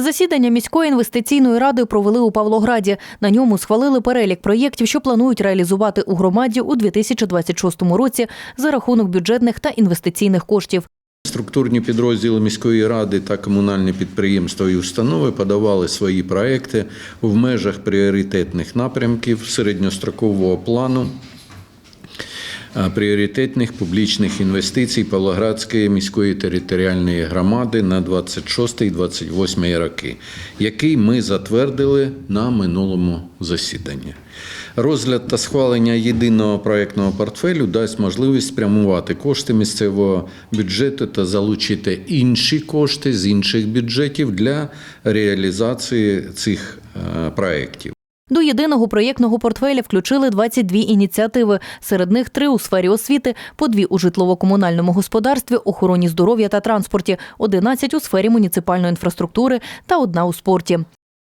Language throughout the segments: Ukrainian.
Засідання міської інвестиційної ради провели у Павлограді. На ньому схвалили перелік проєктів, що планують реалізувати у громаді у 2026 році за рахунок бюджетних та інвестиційних коштів. Структурні підрозділи міської ради та комунальні підприємства і установи подавали свої проекти в межах пріоритетних напрямків середньострокового плану пріоритетних публічних інвестицій Павлоградської міської територіальної громади на 26-28 роки, який ми затвердили на минулому засіданні. Розгляд та схвалення єдиного проєктного портфелю дасть можливість спрямувати кошти місцевого бюджету та залучити інші кошти з інших бюджетів для реалізації цих е, проєктів. До єдиного проєктного портфеля включили 22 ініціативи. Серед них три у сфері освіти, по дві у житлово-комунальному господарстві, охороні здоров'я та транспорті, 11 у сфері муніципальної інфраструктури та одна у спорті.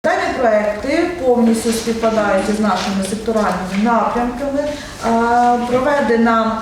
Дані проекти повністю співпадають із нашими секторальними напрямками. Проведена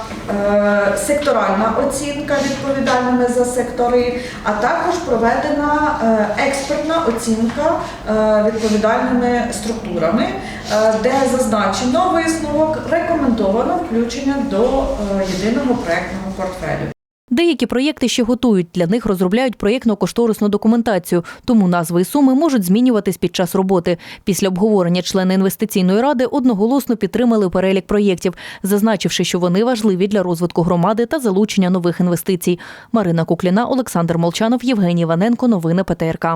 секторальна оцінка відповідальними за сектори, а також проведена е, експертна оцінка е, відповідальними структурами, е, де зазначено висновок, рекомендовано включення до е, єдиного проектного портфелю. Деякі проєкти ще готують. Для них розробляють проєктно-кошторисну документацію, тому назви і суми можуть змінюватись під час роботи. Після обговорення члени інвестиційної ради одноголосно підтримали перелік проєктів, зазначивши, що вони важливі для розвитку громади та залучення нових інвестицій. Марина Кукліна, Олександр Молчанов, Євгеній Ваненко. Новини ПТРК.